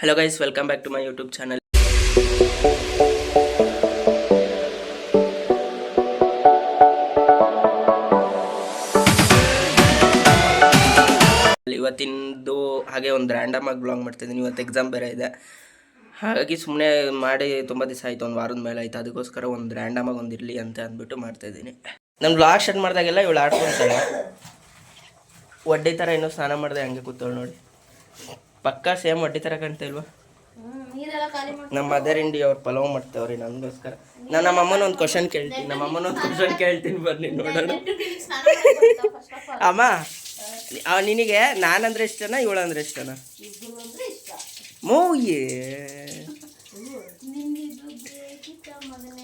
Hello guys welcome back to my YouTube channel ಇವತ್ತಿಂದು ಹಾಗೆ ಒಂದು random ಆಗಿ ಬ್ಲಾಗ್ ಮಾಡ್ತಿದ್ದೀನಿ. ಇವತ್ತು ಎಕ್ಸಾಮ್ ಬೇರೆ ಇದೆ. ಹಾಗಾಗಿ ಸುಮ್ಮನೆ ಮಾಡಿ ತುಂಬ ದಿವಸ ಆಯಿತು, ಒಂದು ವಾರದ ಮೇಲೆ ಆಯಿತು. ಅದಕ್ಕೋಸ್ಕರ ಒಂದು ರ್ಯಾಂಡಮ್ ಆಗಿ ಒಂದು ಇರಲಿ ಅಂತ ಅಂದ್ಬಿಟ್ಟು ಮಾಡ್ತಾಯಿದ್ದೀನಿ ನಾನು ಬ್ಲಾಗ್ ಸ್ಟಾರ್ಟ್ ಮಾಡಿದಾಗೆಲ್ಲ ಇವಳು ಆಡ್ಕೊಂತಾಳೆ. ಒಡ್ಡಿ ಥರ ಇನ್ನೂ ಸ್ನಾನ ಮಾಡಿದೆ ಹಂಗೆ ಕೂತವಳು ನೋಡಿ. ಪಕ್ಕ ಸೇಮ್ ಅಡ್ಡಿ ಥರ ಕಾಣ್ತಾ ಇಲ್ವಾ? ನಮ್ಮ ಮದರ್ ಇಂಡಿ ಅವ್ರು ಪಲಾವ್ ಮಾಡ್ತಾವ್ರಿ ನನಗೋಸ್ಕರ ನಾನು ನಮ್ಮ ಅಮ್ಮನ ಒಂದು ಕ್ವಶನ್ ಕೇಳ್ತೀನಿ ನಮ್ಮ ಅಮ್ಮನ ಒಂದು ಕ್ವಶನ್ ಕೇಳ್ತೀನಿ ಬನ್ನಿ ನೋಡೋಣ. ಅಮ್ಮ ನಿನಗೆ ನಾನಂದ್ರೆ ಇಷ್ಟನಾ ಇವಳಂದ್ರೆ ಇಷ್ಟನಾ? ಮೂಯೇ.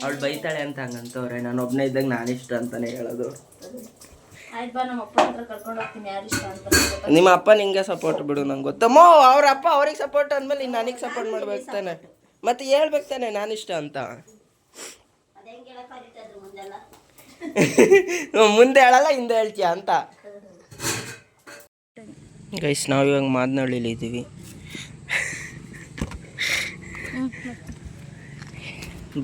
ಅವಳು ಬೈತಾಳೆ ಅಂತ ಹಂಗಂತವ್ರೆ ನಾನು ಒಬ್ಬನೇ ಇದ್ದಾಗ ನಾನು ಇಷ್ಟ ಅಂತಾನೆ ಹೇಳೋದು. ಆಯ್ತು ಬಾ ನಮ್ಮ ಅಪ್ಪನ ಹತ್ರ ಕರ್ಕೊಂಡು ಹೋಗ್ತೀನಿ ಯಾರು ಇಷ್ಟ ಅಂತ ನಿಮ್ಮ ಅಪ್ಪ ನಿಂಗೆ ಸಪೋರ್ಟ್ ಬಿಡು ನಂಗೆ ಗೊತ್ತಮ್ಮೋ ಅವ್ರ ಅಪ್ಪ ಅವ್ರಿಗೆ ಸಪೋರ್ಟ್ ಅಂದ್ಮೇಲೆ ನೀನು ನನಗೆ ಸಪೋರ್ಟ್ ಮಾಡ್ಬೇಕು ತಾನೆ. ಮತ್ತೆ ಹೇಳ್ಬೇಕು ತಾನೆ ನಾನು ಇಷ್ಟ ಅಂತ. ಮುಂದೆ ಹೇಳಲ್ಲ ಹಿಂದೆ ಹೇಳ್ತೀಯ ಅಂತ. ಗೈಸ್ ನಾವು ಇವಾಗ ಮಾದನಹಳ್ಳಿಲಿ ಇದ್ದೀವಿ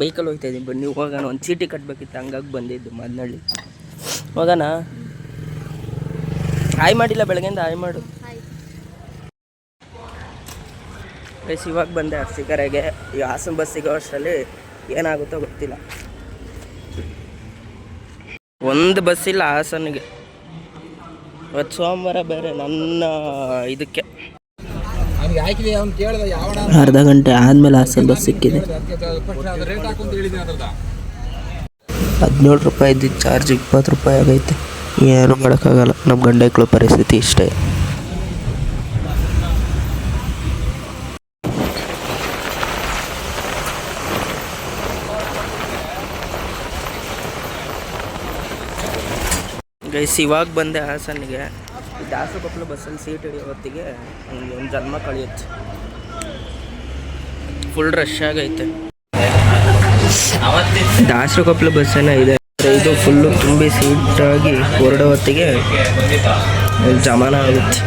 ಬೈಕಲ್ಲಿ ಹೋಗ್ತಾ ಇದ್ದೀವಿ ಬನ್ನಿ ಹೋಗೋಣ. ಒಂದು ಚೀಟಿ ಕಟ್ಟಬೇಕಿತ್ತು ಹಂಗಾಗಿ ಬಂದಿದ್ದು ಮಾದನಹಳ್ಳಿ. ಹೋಗೋಣ. ಹಾಯ್ ಮಾಡಿಲ್ಲ ಬೆಳಗ್ಗೆಯಿಂದ ಹಾಯ್ ಮಾಡು. ಗೈಸ್ ಇವಾಗ ಬಂದೆ ಅರ್ಸಿಕರೆಗೆ ಈ ಹಾಸನ ಬಸ್ ಸಿಗೋ ಅಷ್ಟರಲ್ಲಿ ಏನಾಗುತ್ತೋ ಗೊತ್ತಿಲ್ಲ. ಒಂದು ಬಸ್ ಇಲ್ಲ ಹಾಸನಿಗೆ. ಇವತ್ತು ಸೋಮವಾರ ಬೇರೆ ನನ್ನ ಇದಕ್ಕೆ. ಅರ್ಧ ಗಂಟೆ ಆದಮೇಲೆ ಹಾಸನ ಬಸ್ ಸಿಕ್ಕಿದೆ. ಹದಿನೇಳು ರೂಪಾಯಿ ಇದ್ದಿದ್ದು ಚಾರ್ಜ್ ಇಪ್ಪತ್ತು ರೂಪಾಯಿ ಆಗೈತೆ. ಏನು ಮಾಡೋಕ್ಕಾಗಲ್ಲ. ನಮ್ಮ ಗಂಡೈಕ್ಳು ಪರಿಸ್ಥಿತಿ ಇಷ್ಟೇ. ಗೈಸ್ ಇವಾಗ ಬಂದೆ ಹಾಸನಿಗೆ ದಾಸರಕೊಪ್ಪಲು ಬಸ್ಸಲ್ಲಿ ಸೀಟ್ ಹಿಡಿಯೋ ಹೊತ್ತಿಗೆ ನನಗೆ ಒಂದು ಜನ್ಮ ಕಳೆಯುತ್ತೆ. ಫುಲ್ ರಶ್ ಆಗೈತೆ. ದಾಸರಕೊಪ್ಪಲು ಬಸ್ಸೇನ ಇದೆ. ಇದು ಫುಲ್ಲು ತುಂಬಿ ಸೀಟಾಗಿ ಹೊರಡೋ ಹೊತ್ತಿಗೆ ಜಮಾನ ಆಗುತ್ತೆ.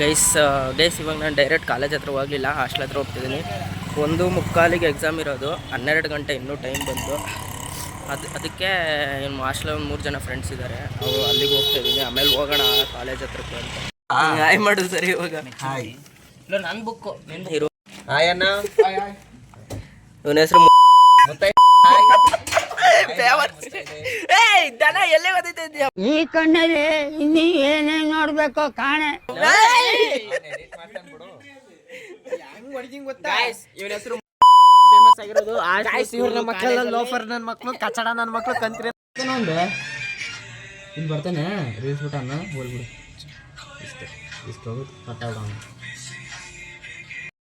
ಗೈಸ್ ಗೈಸ್ ಇವಾಗ ನಾನು ಡೈರೆಕ್ಟ್ ಕಾಲೇಜ್ ಹತ್ರ ಹೋಗಲಿಲ್ಲ ಹಾಸ್ಟೆಲ್ ಹತ್ರ ಹೋಗ್ತಿದ್ದೀನಿ ಒಂದು ಮುಕ್ಕಾಲಿಗೆ ಎಕ್ಸಾಮ್ ಇರೋದು ಹನ್ನೆರಡು ಗಂಟೆ ಇನ್ನೂ ಟೈಮ್ ಬಂತು. ಅದು ಅದಕ್ಕೆ ಇನ್ನು ಹಾಸ್ಟೆಲ್ ಒಂದು ಮೂರು ಜನ ಫ್ರೆಂಡ್ಸ್ ಇದ್ದಾರೆ ಅವರು ಅಲ್ಲಿಗೆ ಹೋಗ್ತಾ ಇದ್ದೀನಿ ಆಮೇಲೆ ಹೋಗೋಣ ಕಾಲೇಜ್ ಹತ್ರಕ್ಕೆ ಅಂತ. ಹಾಯ್. ಮಾಡೋದು ಸರಿ ಇವಾಗ. ಇಲ್ಲ ನನ್ನ ಬುಕ್ಕು ಇರೋ ಹೀರೋ ಅಣ್ಣ. ಇವನ ಹೆಸರು ಏಯ್ ದನ ಎಲ್ಲೇ ಓದಿದ್ದೆ ಈ ಕಣ್ಣಲ್ಲಿ ಇನ್ನಿ ಏನೇನ್ ನೋಡ್ಬೇಕು ಕಾಣೆ. ಇವನ ಹೆಸರು ಫೇಮಸ್ ಆಗಿರೋದು ಇವ್ರ ನಮ್ಮ ಮಕ್ಕಳೆಲ್ಲ ಲೋಫರ್ ನನ್ನ ಮಕ್ಕಳು ಕಚಡ ನನ್ನ ಮಕ್ಕಳು ಕಂತ್ರಿ. ಇಲ್ಲಿ ಬರ್ತಾನೆ. ರೀಲ್ಸ್ ಬಿಟ್ಟನ್ನ ಹೋಗ್ಬಿಡು ಇಷ್ಟು ಇಷ್ಟು ಹೋಗುತ್ತೆ ಮಾತಾಡೋಣ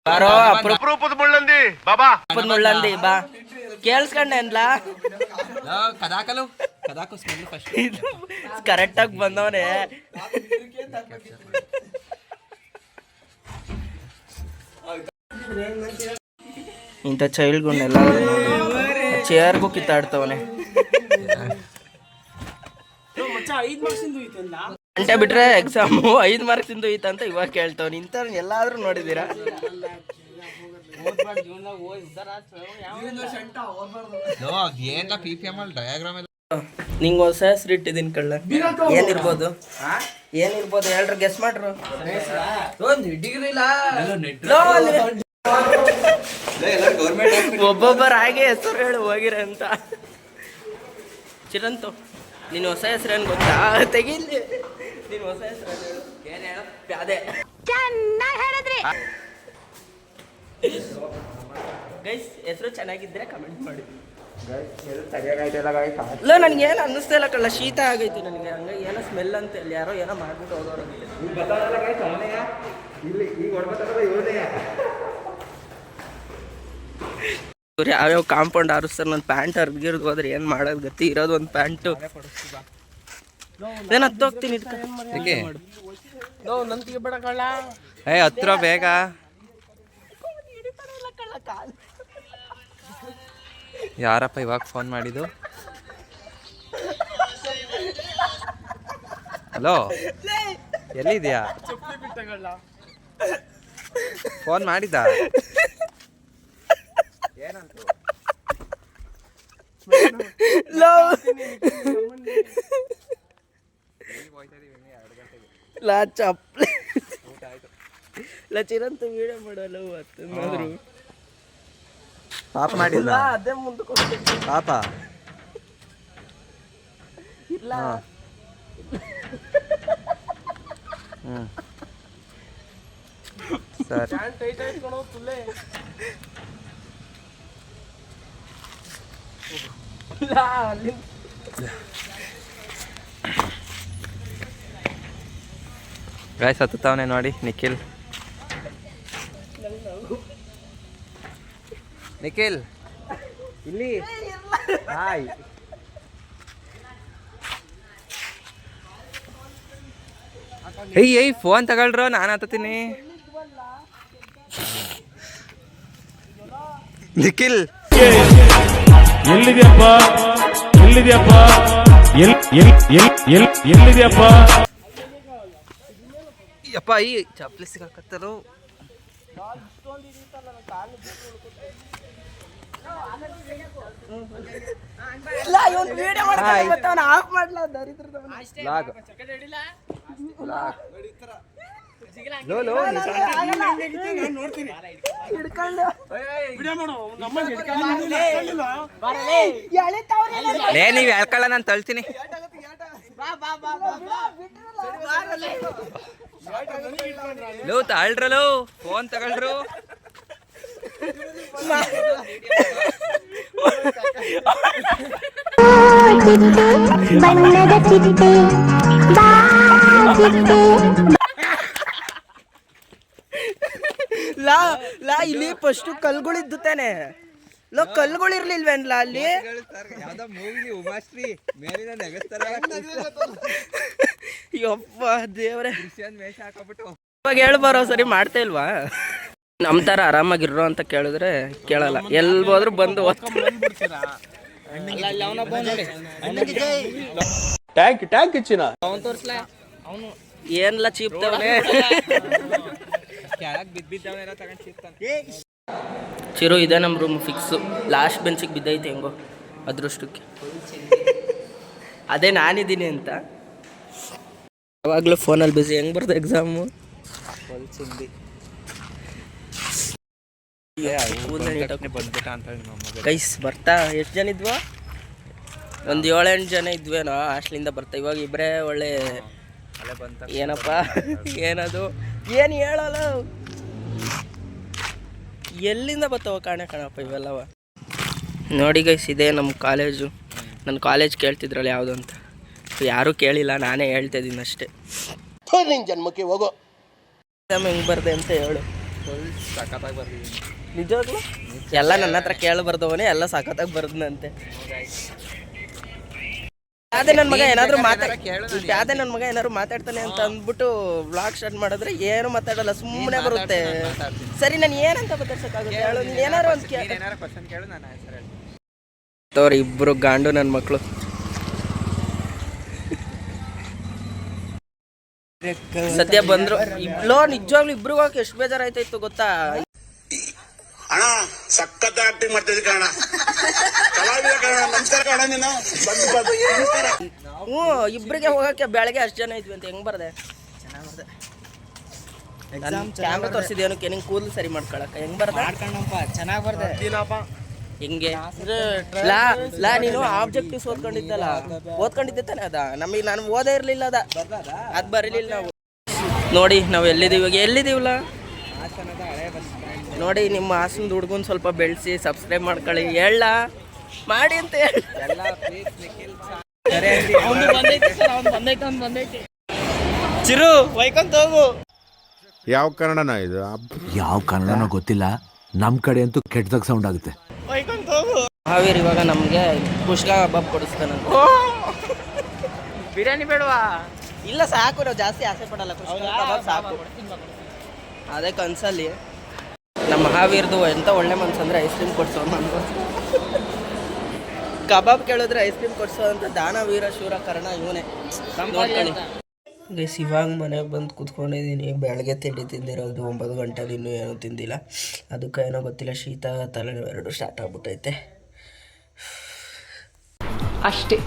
ಬಾರೋ ಅಪರೂಪದ ಮುಳ್ಳಂದಿ ಬಾ. ಕೇಳಿಸ್ಕೊಂಡೆ ಅನ್ಲಾ ಕದಾಕಲು? ಕದಾಕು ಸ್ಮೆಲ್ ಫಸ್ಟ್ ಕರೆಕ್ಟಾಗಿ ಬಂದವನೇ. ಇಂಥ ಚೈಲ್ಡ್ಗಳನ್ನೆಲ್ಲ ಚೇರ್ಗೂ ಕಿತ್ತಾಡ್ತವನೆ. ಗಂಟೆ ಬಿಟ್ರೆ ಎಕ್ಸಾಮು ಐದು ಮಾರ್ಕ್ಸ್ ಇಂದು ಅಂತ ಇವಾಗ ಕೇಳ್ತಾವನೆ. ಇಂಥ ಎಲ್ಲಾದ್ರೂ ನೋಡಿದ್ದೀರಾ? ಏನ ಪಿ ಪಿ ಎಂ ಅಲ್ಲಿ ಡಯಾಗ್ರಾಮ್ ಎಲ್ಲ? ನಿಂಗೆ ಹೊಸ ಹೆಸ್ರು ಇಟ್ಟಿದ್ದೀನಿ ಕಳ್ಳ. ಏನಿರ್ಬೋದು? ಏನಿರ್ಬೋದು? ಎಲ್ರು ಗೆಸ್ ಮಾಡ್ರು. ಒಬ್ಬೊಬ್ಬರ ಹಾಗೆ ಹೆಸರು ಹೇಳು ಹೋಗಿರ ಅಂತ. ಚಿರಂತು ನೀನು ಹೊಸ ಹೆಸರು ಏನು ಗೊತ್ತಾ? ತೆಗಿಲಿ. ನೀನು ಹೊಸ ಹೆಸರು ಏನು ಹೇಳು? ಅದೇ. ಗೈಸ್ ಹೆಸರು ಚೆನ್ನಾಗಿದ್ರೆ ಕಮೆಂಟ್ ಮಾಡಿ. ಇಲ್ಲ ನನಗೆ ಏನು ಅನ್ನಿಸ್ತಾ ಇಲ್ಲ ಕಳ್ಳ ಶೀತ ಆಗೈತಿ ನನಗೆ. ಹಂಗ ಏನೋ ಸ್ಮೆಲ್ ಅಂತ ಇಲ್ಲಿ ಯಾರೋ ಏನೋ ಮಾಡ್ಬಿಟ್ಟು ಹೋಗೋರು ಇವ್ರು ಯಾವ್ಯಾವ ಕಾಂಪೌಂಡ್ ಆರಿಸ್ತಾರೆ. ನನ್ನ ಪ್ಯಾಂಟ್ ಹರಿಗಿರ್ದು ಹೋದ್ರೆ ಏನು ಮಾಡೋದು ಗತಿ? ಇರೋದು ಒಂದು ಪ್ಯಾಂಟು ನಾನು ಹತ್ತೋಗ್ತೀನಿ ಏ ಹತ್ರ ಬೇಗ. ಯಾರಪ್ಪ ಇವಾಗ ಫೋನ್ ಮಾಡಿದ್ದು? ಹಲೋ ಎಲ್ಲಿದ್ಯಾ ಫೋನ್ ಮಾಡಿದ್ದ? ಲಾ ಚಪ್ಪ ಲಾ ಚಿರಂತ ವಿಡಿಯೋ ಮಾಡಲ್ಲ ಅವತ್ತು ಪಾಪ ಮಾಡಿಲ್ಲ. ಅದೇ ಮುಂದಕ್ಕೆ ಪಾಪ. ಇಲ್ಲ. ಹ್ಞೂ ಸರಿ. ಗಾಯ್ಸ್ ಹತ್ತುತ್ತಾವನೆ ನೋಡಿ ನಿಖಿಲ್. ನಿಖಿಲ್. ಇಲ್ಲಿ. ಹಾಯ್. ಏಯ್ ಏಯ್ ಫೋನ್ ತಗೊಳ್ರು ನಾನು ಹತ್ತೀನಿ ನಿಖಿಲ್. ಎಲ್ಲಿದೆಯಪ್ಪ? ಎಲ್ಲಿದೆಯಪ್ಪ? ಎಲ್ ಎಲ್ ಎಲ್ ಎಲ್ ಎಲ್ಲಿದೆಯಪ್ಪ? ಯಪ್ಪ ಈ ಚಪ್ಲಿ ಸಿಗಾಕತ್ತರು ಆಫ್ ಮಾಡ್ಲಾ ದರಿದ್ರದ ಲಾಗ್ ಲಾಗ್ ಲೋ ಲೋ. ಲೇ ನೀವು ಹೇಳ್ಕೊಳ್ಳ ನಾನು ತಳ್ತೀನಿ. ಲೋ ತಾಳ್ರಲೋ. ಫೋನ್ ತಗೊಳ್ರು. ಬಣ್ಣದ ಚಿಟ್ಟೆ ಬಾ ಚಿಟ್ಟೆ ಲಾ ಲಾ ಇಲ್ಲಿ ಫಸ್ಟ್ ಕಲ್ಗಳಿದ್ದು ತಾನೆ. ಲೋ ಕಲ್ಗಳು ಇರ್ಲಿಲ್ವೇನ್ಲ ಅಲ್ಲಿ? ಯಪ್ಪ ದೇವ್ರೆ. ಇವಾಗ ಹೇಳ್ಬಾರೋ ಸರಿ ಮಾಡ್ತಾ ಇಲ್ವಾ? ನಮ್ ತರ ಆರಾಮಾಗಿರೋ ಅಂತ ಕೇಳಿದ್ರೆ ಕೇಳಲ್ಲ. ಎಲ್ ಹೋದ್ರು ಬಂದು ಟ್ಯಾಂಕ್ ಟ್ಯಾಂಕ್ ಇಚ್ಚಿನ ಏನ್ಲ ಚೀಪ್ ಚಿರು ಇದೆ ನಮ್ಮ ರೂಮ್ ಫಿಕ್ಸು ಲಾಸ್ಟ್ ಬೆಂಚಿಗೆ ಬಿದ್ದೈತೆ ಹೆಂಗೋ ಅದೃಷ್ಟಕ್ಕೆ. ಅದೇ ನಾನಿದ್ದೀನಿ ಅಂತ. ಯಾವಾಗಲೂ ಫೋನಲ್ಲಿ ಬಿಸಿ ಹೆಂಗ್ ಬರ್ದು ಎಕ್ಸಾಮು ಗೈಸ್ ಬರ್ತಾ ಎಷ್ಟು ಜನ ಇದ್ವಾ? ಒಂದು ಏಳೆಂಟು ಜನ ಇದ್ವೇನೋ ಹಾಸ್ಟ್ಲಿಂದ ಬರ್ತಾ. ಇವಾಗ ಇಬ್ಬರೇ ಒಳ್ಳೆ ಏನಪ್ಪ? ಏನದು? ಏನು ಹೇಳಲ್ಲ? ಎಲ್ಲಿಂದ ಬರ್ತಾವ ಕಾಣೆ ಕಣಪ್ಪ ಇವೆಲ್ಲವ? ನೋಡಿ ಗೈಸ್ ಇದೆ ನಮ್ಮ ಕಾಲೇಜು. ನನ್ನ ಕಾಲೇಜ್ ಕೇಳ್ತಿದ್ರಲ್ಲ ಯಾವುದು ಅಂತ. ಯಾರೂ ಕೇಳಿಲ್ಲ ನಾನೇ ಹೇಳ್ತಾ ಇದ್ದೀನಿ ಅಷ್ಟೇ. ಜನ್ಮಕ್ಕೆ ಹೋಗೋ. ಹೆಂಗೆ ಬರ್ದೆ ಅಂತ ಹೇಳು. ಫುಲ್ ಸಖತ್ತಾಗಿ ಬರ್ತೀವಿ ನಿಜವಾಗ್ಲು? ಎಲ್ಲ ನನ್ನ ಹತ್ರ ಕೇಳಿ ಬರ್ದವನೇ ಎಲ್ಲ ಸಖತ್ತಾಗಿ ಬರ್ದನಂತೆ. ಅದೇ ನನ್ನ ಮಗ ಏನಾದ್ರು ಮಾತಾಡ ಅದೇ ನನ್ನ ಮಗ ಏನಾದ್ರು ಮಾತಾಡ್ತಾನೆ ಅಂತ ಅಂದ್ಬಿಟ್ಟು ಬ್ಲಾಗ್ ಸ್ಟಾರ್ಟ್ ಮಾಡಿದ್ರೆ ಏನು ಮಾತಾಡಲ್ಲ ಸುಮ್ಮನೆ ಬರುತ್ತೆ. ಸರಿ ನಾನು ಏನಂತ ಮಾತಾಡ್ಸಕ್ಕಾಗುತ್ತೆ ಹೇಳು ನೀನ್ ಏನಾದ್ರು ಒಂದು ಕೇಳ. ಇಬ್ರು ಗಾಂಡು ನನ್ನ ಮಕ್ಕಳು ಸದ್ಯ ಬಂದ್ರು ಇಬ್ಲೋ ನಿಜವಾಗ್ಲೂ ಇಬ್ರು ಹೋಗಕ್ಕೆ ಎಷ್ಟು ಬೇಜಾರಾಯ್ತಾಯ್ತು ಗೊತ್ತಾ? ಅಣ್ಣ ಸಖತ್ ಆಕ್ಟಿಂಗ್ ಮಾಡ್ತಿದ್ವಿ ಕಣ ಕಲಾವಿದ ಕಣ ನಮಸ್ಕಾರ ಕಣ ನೀನು. ಬಂದು ಬಂದು. ನಮಸ್ಕಾರ ಹ್ಞೂ ಇಬ್ಬರಿಗೆ ಹೋಗಕ್ಕೆ ಬೆಳಗ್ಗೆ ಅಷ್ಟು ಜನ ಇದ್ವಿ ಅಂತ ಹೆಂಗ್ ಬರ್ದೆ? ಕ್ಯಾಮ್ರಾ ತೋರಿಸಿದ ಏನಕ್ಕೆ? ನಿಂಗೆ ಕೂದಲು ಸರಿ ಮಾಡ್ಕೊಳಕ ಹೆಂಗ್ ಬರ್ದೆ? ಚೆನ್ನಾಗಿ ಬರ್ದೆ. ಹಿಂಗೆ? ಲಾ ಲಾ ನೀನು ಆಬ್ಜೆಕ್ಟಿವ್ಸ್ ಓದ್ಕೊಂಡಿದ್ದಲ್ಲ. ಓದ್ಕೊಂಡಿದ್ದೆ ತಾನೆ ಅದ. ನಮಗೆ ನಾನು ಓದೇ ಇರಲಿಲ್ಲ ಅದ? ಅದು ಬರಲಿಲ್ಲ ನಾವು. ನೋಡಿ ನಾವು ಎಲ್ಲಿದ್ದೀವಿ ಇವಾಗ? ಎಲ್ಲಿದ್ದೀವಲ್ಲ? ನೋಡಿ ನಿಮ್ಮ ಹಾಸನದ ಹುಡುಗನ್ ಸ್ವಲ್ಪ ಬೆಳೆಸಿ ಸಬ್ಸ್ಕ್ರೈಬ್ ಮಾಡ್ಕೊಳ್ಳಿ. ಹೇಳ ಮಾಡಿ ಅಂತ ಚಿರು ವೈಕಂತ ಹೋಗು. ಯಾವ ಕನ್ನಡನ ಇದು? ಯಾವ ಕನ್ನಡನೋ ಗೊತ್ತಿಲ್ಲ. ನಮ್ಮ ಕಡೆ ಅಂತೂ ಕೆಟ್ಟದಾಗ ಸೌಂಡ್ ಆಗುತ್ತೆ. ಹಾವೇರಿ ಇವಾಗ ನಮಗೆ ಕುಷ್ಕ ಹಬ್ಬ ಕೊಡಿಸ್ತಾನೆ. ಬಿರಿಯಾನಿ ಬೇಡವಾ? ಇಲ್ಲ ಸಾಕು ನಾವು ಜಾಸ್ತಿ ಆಸೆ ಪಡಲ್ಲ. ಕುಷ್ಕ ಕಬಾಬ್ ಸಾಕು. ಅದೇ ಕನ್ಸಲ್ಲಿ. ನಮ್ಮ ಮಹಾವೀರ್ದು ಎಂತ ಒಳ್ಳೆ ಮನ್ಸು ಅಂದ್ರೆ ಐಸ್ ಕ್ರೀಮ್ ಕೊಡ್ಸೋ ಕಬಾಬ್ ಕೇಳಿದ್ರೆ ಐಸ್ ಕ್ರೀಮ್ ಕೊಡ್ಸೋ ಅಂತ ದಾನವೀರ ಶೂರ, ಕರ್ಣ ಇವನೇ. ನೋಡ್ಕೊಳ್ಳಿ. ಗೈಸ್, ಇವಾಗ ಮನೆಗೆ ಬಂದು ಕೂತ್ಕೊಂಡಿದ್ದೀನಿ ಬೆಳಗ್ಗೆ ತಿಂಡಿ ತಿಂದಿರೋದು ಒಂಬತ್ತು ಗಂಟೆಲಿ, ಇನ್ನೂ ಏನೂ ತಿಂದಿಲ್ಲ. ಅದಕ್ಕೆ ಏನೋ ಗೊತ್ತಿಲ್ಲ, ಶೀತ, ತಲೆನೋವು ಎರಡು ಸ್ಟಾರ್ಟ್ ಆಗ್ಬಿಟ್ಟೈತೆ. ಅಷ್ಟೇ.